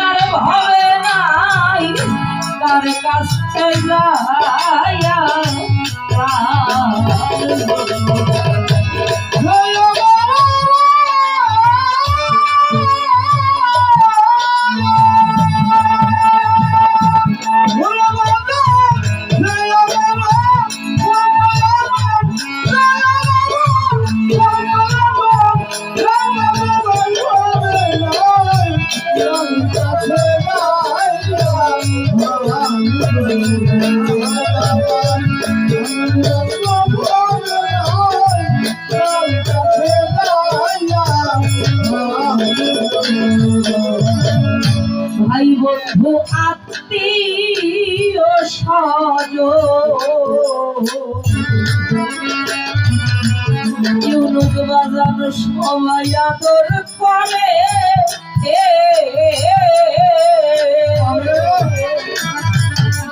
আর হবে নাই তার কাছে যাইয়া বন্ধু আত্মীয় সজ ইউনুক বাজান সবাই আদর করে।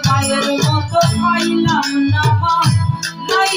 মায়ের মতো পাইলাম না মা নাই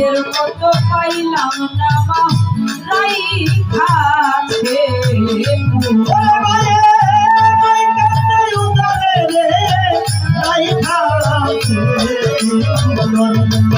মায়ের মতো পাইলাম না মা। রাই খাছে আমি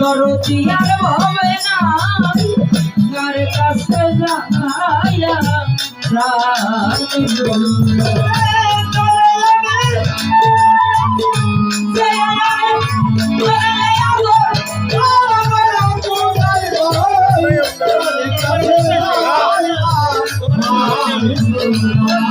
দরতি আর হবে না তার কাছে যাইয়া রাতি Oh,